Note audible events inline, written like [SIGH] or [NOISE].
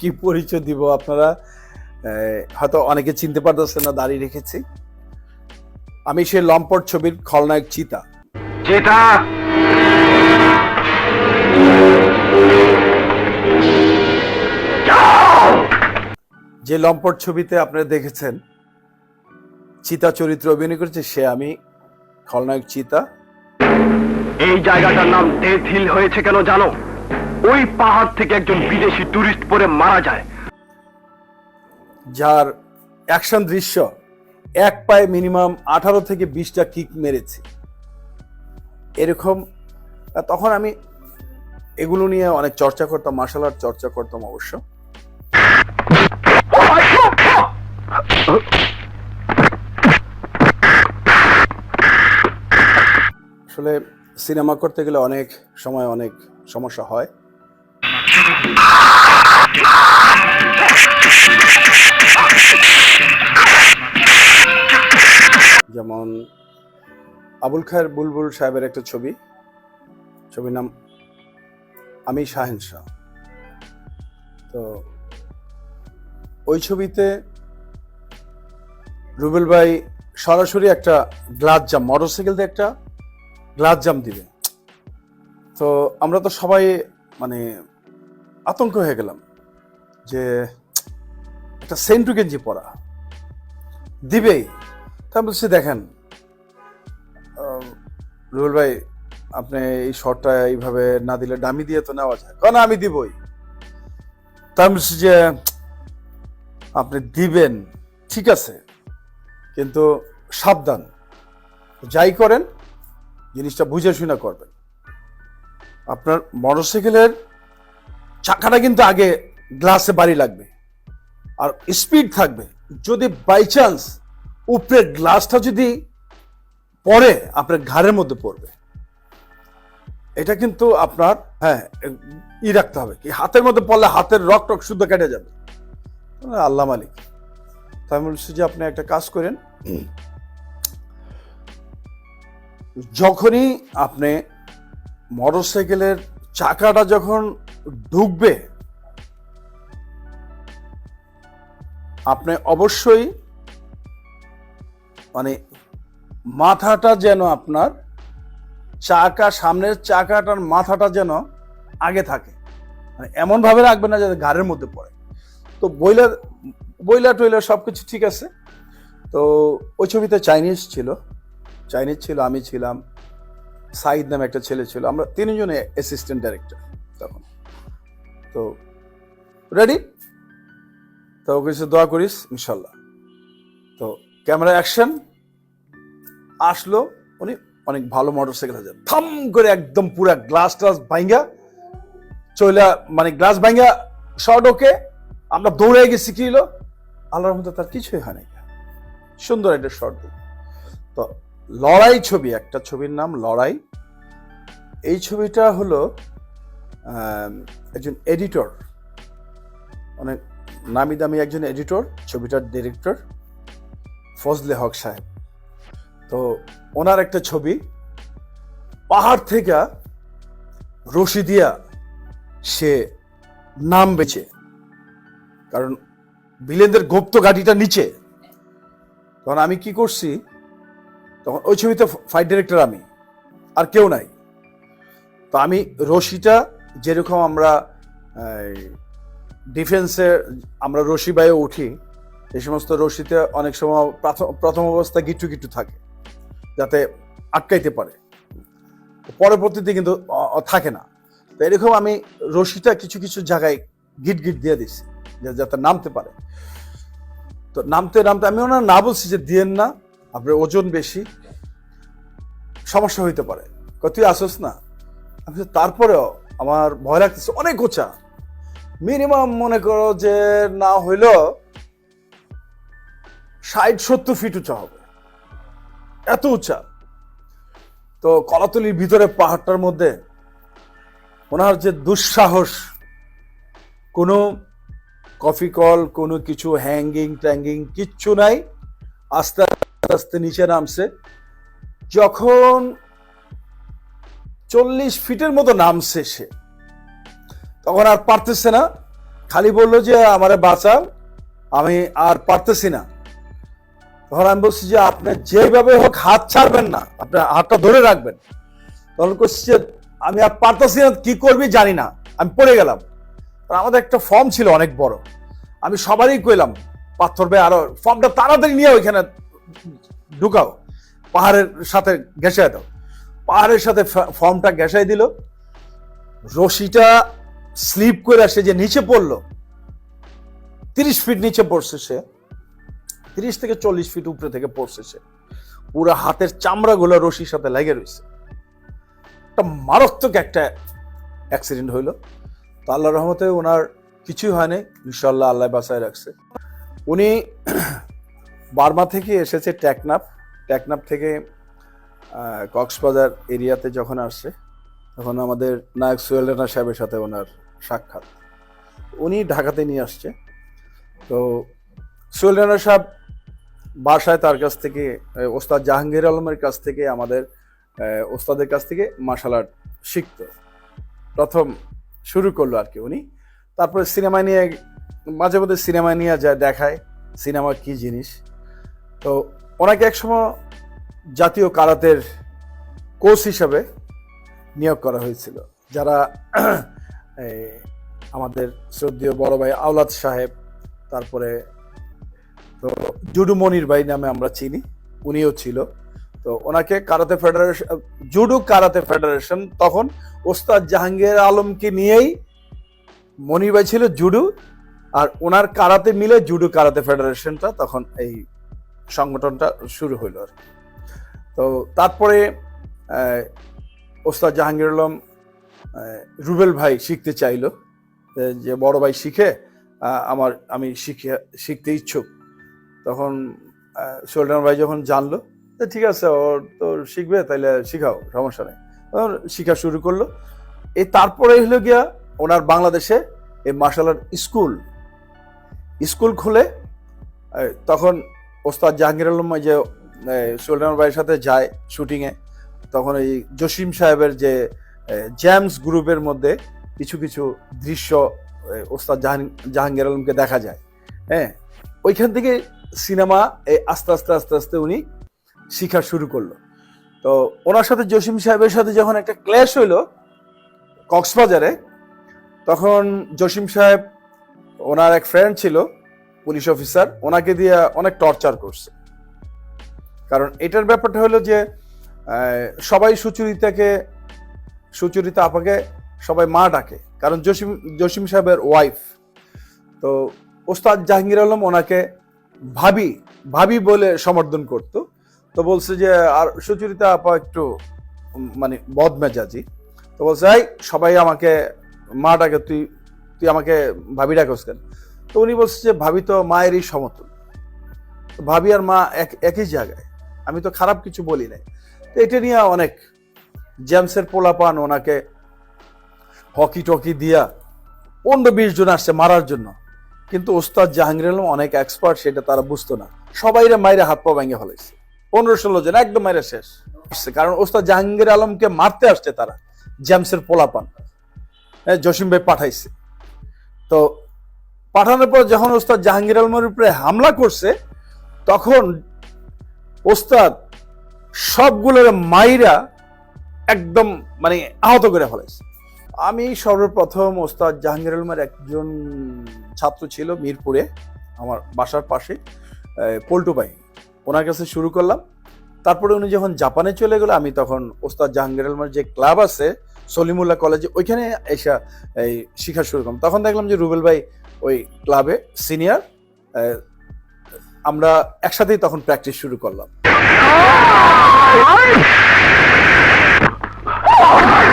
কি পরিচয় দিব আপনারা? হয়তো অনেকে চিনতে পারতেছেন না দাঁড়িয়ে রেখেছি। আমি সেই লম্পট ছবির খলনায়ক চিতা। যেটা যে লম্পট ছবিতে আপনারা দেখেছেন চিতা চরিত্র অভিনয় করেছে সে আমি খলনায়ক চিতা। এই জায়গাটার নাম ডেথ হিল হয়েছে কেন জানো? ওই পাহাড় থেকে একজন বিদেশি টুরিস্ট পরে মারা যায়। যার অ্যাকশন দৃশ্য, এক পায়ে মিনিমাম আঠারো থেকে বিশটা কিক মেরেছে। এরকম তখন আমি এগুলো নিয়ে অনেক চর্চা করতাম মার্শাল আর্ট চর্চা করতাম অবশ্য। আসলে সিনেমা করতে গেলে অনেক সময় অনেক সমস্যা হয়। যেমন আবুল খায়ের বুলবুল সাহেবের একটা ছবি। ছবির নাম আমি শাহেন শাহ। তো ওই ছবিতে রুবেল ভাই সরাসরি একটা গ্লাস জাম, মোটরসাইকেল দিয়ে একটা গ্লাস জাম দিবে। তো আমরা তো সবাই মানে আতঙ্ক হয়ে গেলাম যে একটা সেন্টু গেঞ্জি পরা, দিবেই। তা বলছি, দেখেন রুবেল ভাই, আপনি এই শর্টটা এইভাবে না দিলে ডামি দিয়ে তো নেওয়া যায়। কারণ আমি দিবই। তা বলছি যে, আপনি দিবেন, ঠিক আছে, কিন্তু সাবধান। যাই করেন, জিনিসটা বুঝে শুনে করবেন। আপনার মোটরসাইকেলের চাকাটা কিন্তু আগে গ্লাসে বাড়ি লাগবে। আর স্পিড থাকবে। যদি বাই চান্স উপরের গ্লাসটা যদি পরে আপনার ঘাড়ের মধ্যে পড়বে। এটা কিন্তু আপনার হ্যাঁ ই রাখতে হবে কি, হাতের মধ্যে পড়লে হাতের রক টক শুদ্ধ কেটে যাবে। আল্লাহ মালিক। তাই বলছি যে আপনি একটা কাজ করেন। যখনই আপনি মোটরসাইকেলের চাকাটা যখন ঢুকবে, আপনি অবশ্যই মানে মাথাটা যেন আপনার চাকা, সামনের চাকাটার মাথাটা যেন আগে থাকে। মানে এমন ভাবে রাখবেন না যাতে ঘাড়ের মধ্যে পড়ে। তো বইলার বইলা টইলার সব কিছু ঠিক আছে। তো ওই ছবিতে চাইনিজ ছিল। চাইনিজ ছিল, আমি ছিলাম। সাইদ নামে একটা ছেলে ছিল। আমরা তিনজনে অ্যাসিস্ট্যান্ট ডাইরেক্টর তখন। তো রেডি তো কিছু দোয়া করিস ইনশাল্লাহ তো ক্যামেরা অ্যাকশন আসলো। উনি অনেক ভালো মোটরসাইকেল আছে থাম করে একদম পুরা গ্লাস টাস ভাঙ্গা চইলা মানে গ্লাস ভাঙ্গা শর্ট ওকে। আমরা দৌড়ে গেছি, কি হলো? আল্লাহর মধ্যে তার কিছুই হয় নাই। সুন্দর একটা শর্ট তো লড়াই ছবি, একটা ছবির নাম লড়াই। এই ছবিটা হলো একজন এডিটর অনেক নামি দামি একজন এডিটর, ছবিটার ডিরেক্টর, ফজলে হক সাহেব। তো ওনার একটা ছবি, পাহাড় থেকে রশি দিয়া সে নাম বেছে, কারণ বিলেনদের গুপ্ত গাড়িটা নিচে। তখন আমি কি করছি তখন ওই ছবিতে ফাইট ডিরেক্টর আমি, আর কেউ নাই। তো আমি রশিটা যেরকম আমরা ডিফেন্সে আমরা রশি বাইয়ে উঠি এই সমস্ত রশিতে অনেক সময় প্রাথ- প্রথম অবস্থা গিট্টু গিট্টু থাকে, যাতে আটকাইতে পারে। পরবর্তীতে কিন্তু থাকে না। তো এরকম আমি রশিটা কিছু কিছু জায়গায় গিট গিট দিয়ে দিছি যাতে নামতে পারে। তো নামতে নামতে আমি ওনার না বলছি যে দিয়েন না, আপনার ওজন বেশি সমস্যা হইতে পারে। তুই আসোস না? আমি তারপরেও আমার ভয় লাগতেছে, অনেক উঁচা মিনিমাম মনে করো যে না হইল ষাট, সত্তর ফিট উঁচা হবে। এত উঁচা। তো কলাতলির ভিতরে পাহাড়টার মধ্যে ওনার যে দুঃসাহস। কোনো কফি কল কোনো কিছু হ্যাঙ্গিং ট্যাঙ্গিং কিচ্ছু নাই। আস্তে আস্তে আস্তে নিচে নামছে। যখন চল্লিশ ফিটের মতো নামছে সে, তখন আর পারতেছে না। খালি বলল যে, আমারে বাঁচাও আমি আর পারতেছি না। তখন আমি বলছি যে, আপনি যেভাবে হোক হাত ছাড়বেন না আপনার হাতটা ধরে রাখবেন। তখন করছি যে, আমি আর পারতেছি না, কি করবি জানি না, আমি পড়ে গেলাম। আমাদের একটা ফর্ম ছিল অনেক বড়, আমি সবারই কইলাম, পাথর ভাই, আরও ফর্মটা তাড়াতাড়ি নিয়ে ওইখানে ঢুকাও। পাহাড়ের সাথে ঘেঁষায় দাও। পাহাড়ের সাথে ফর্মটা ঘেঁষাই দিল। রশিটা স্লিপ করে সে যে নিচে পড়ল, তিরিশ ফিট নিচে পড়ছে সে। তিরিশ থেকে চল্লিশ ফিট উপরে থেকে পড়ছে সে। পুরো হাতের চামড়াগুলো রশির সাথে লেগে রয়েছে একটা মারাত্মক একটা অ্যাক্সিডেন্ট হইল। তো আল্লাহ রহমতে ওনার কিছুই হয়নি। ইনশাল্লাহ আল্লাহ বাসায় রাখছে। উনি বার্মা থেকে এসেছে টেকনাফ। টেকনাফ থেকে কক্সবাজার এরিয়াতে যখন আসছে, তখন আমাদের নায়ক সোহেল রানা সাহেবের সাথে ওনার সাক্ষাৎ। উনি ঢাকাতে নিয়ে আসছে। তো সোহেল রানা সাহেব বাসায় তার কাছ থেকে ওস্তাদ জাহাঙ্গীর আলমের কাছ থেকে আমাদের ওস্তাদের কাছ থেকে মার্শাল আর্ট শিখত। প্রথম শুরু করল আর কি উনি। তারপরে সিনেমা নিয়ে, মাঝে মধ্যে সিনেমা নিয়ে যায়, দেখায়, সিনেমা কি জিনিস? তো ওনাকে একসময় জাতীয় কারাতের কোচ হিসাবে নিয়োগ করা হয়েছিল, যারা [CLEARS THROAT] আমাদের শ্রদ্ধীয় বড় ভাই আওলাদ সাহেব, তারপরে তো জুডু মনির ভাই নামে আমরা চিনি, উনিও ছিল। তো ওনাকে karate federation, judo karate federation, তখন ওস্তাদ জাহাঙ্গীর আলমকে নিয়েই মনির ভাই ছিল জুডু, আর ওনার কারাতে মিলে জুডু কারাতে ফেডারেশনটা তখন এই সংগঠনটা শুরু হইল আর। তো তারপরে ওস্তাদ জাহাঙ্গীর আলম রুবেল ভাই শিখতে চাইলো যে, বড় ভাই শিখে আমার আমি শিখে শিখতে ইচ্ছুক। তখন সুলতান ভাই যখন জানলো যে ঠিক আছে ওর তো শিখবে তাইলে শিখাও সমস্যা নেই। তখন শিখা শুরু করল। এই তারপরে হলো গিয়া ওনার বাংলাদেশে এই মার্শাল আর্ট স্কুল স্কুল খুলে তখন ওস্তাদ জাহাঙ্গীর আলম যে সুলতান ভাইয়ের সাথে যায় শুটিংয়ে। তখন এই জসিম সাহেবের যে জ্যামস গ্রুপের মধ্যে কিছু কিছু দৃশ্য ওস্তাদ জাহাঙ্গীর আলমকে দেখা যায়। হ্যাঁ ওইখান থেকে সিনেমা এই আস্তে আস্তে আস্তে আস্তে উনি শিখা শুরু করল। তো ওনার সাথে জসিম সাহেবের সাথে যখন একটা ক্ল্যাশ হইল কক্সবাজারে, তখন জসিম সাহেব ওনার এক ফ্রেন্ড ছিল পুলিশ অফিসার, ওনাকে দিয়ে অনেক টর্চার করছে। কারণ এটার ব্যাপারটা হলো যে সবাই সুচরিতাকে, সুচরিতা আপাকে সবাই মা ডাকে। কারণ জসিম জসিম সাহেবের ওয়াইফ তো ওস্তাদ জাহাঙ্গীর আলম ওনাকে ভাবি ভাবি বলে সমর্থন করত। তো বলছে যে, আর সুচরিতা আপা একটু মানে বদমেজাজি। তো বলছে, এই, সবাই আমাকে মা ডাকে, তুই তুই আমাকে ভাবি ডাকস কেন? তো উনি বলছে যে ভাবি তো মায়েরই সমতুল ভাবি আর মা এক একই জায়গায়। আমি তো খারাপ কিছু বলি নাই। তো এটা নিয়ে অনেক জেমসের পোলাপান ওনাকে হকি টকি দিয়া পনেরো বিশ জন আসছে মারার জন্য। কিন্তু ওস্তাদ জাহাঙ্গীর আলম অনেক এক্সপার্ট সেটা তারা বুঝতো না। সবাইরে মাইরে হাত পা ভেঙে ফেলেছে পনেরো ষোলো জন একদম মাইরে শেষ। কারণ ওস্তাদ জাহাঙ্গীর আলমকে মারতে আসছে তারা জেমসের পোলাপান। হ্যাঁ, জসিম ভাই পাঠাইছে। তো পাঠানোর পর যখন ওস্তাদ জাহাঙ্গীর আলমের উপরে হামলা করছে, তখন ওস্তাদ সবগুলোর মাইরা একদম মানে আহত করে ফেলাইছে। আমি সর্বপ্রথম ওস্তাদ জাহাঙ্গীর আলমের একজন ছাত্র ছিল মিরপুরে, আমার বাসার পাশে পল্টু ভাই। ওনার কাছে শুরু করলাম। তারপরে উনি যখন জাপানে চলে গেল, আমি তখন ওস্তাদ জাহাঙ্গীর আলমের যে ক্লাব আছে, সলিমুল্লাহ কলেজে, ওইখানে এসে, এই শিখা শুরু করলাম। তখন দেখলাম যে রুবেল ভাই ওই ক্লাবে সিনিয়র আমরা একসাথেই তখন প্র্যাকটিস শুরু করলাম।